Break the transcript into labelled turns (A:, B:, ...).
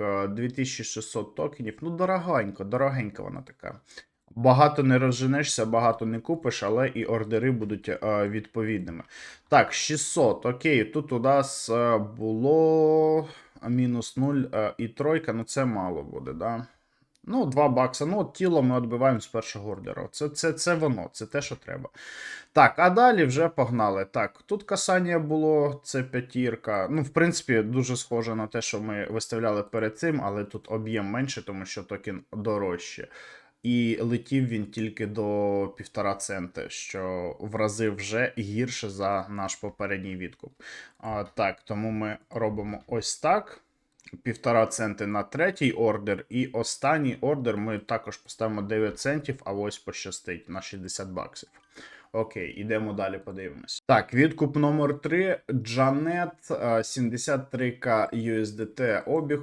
A: е, 2600 токенів. Ну, дорогенько, дорогенька вона така. Багато не розженешся, багато не купиш, але і ордери будуть е, відповідними. Так, 600. Окей, тут у нас е, було мінус 0 е, і тройка, ну це мало буде, да? Ну, 2 бакса. Ну, от тіло ми відбиваємо з першого ордеру. Це, це, це воно, це те, що треба. Так, а далі вже погнали. Так, тут касання було, це п'ятірка. Ну, в принципі, дуже схоже на те, що ми виставляли перед цим, але тут об'єм менше, тому що токен дорожче. І летів він тільки до півтора цента, що в рази вже гірше за наш попередній відкуп. А, так, тому ми робимо ось так. Півтора центи на третій ордер, і останній ордер ми також поставимо 9 центів, а ось пощастить на 60 баксів. Окей, ідемо далі, подивимось. Так, відкуп номер 3. Джанет 73к USDT обіг.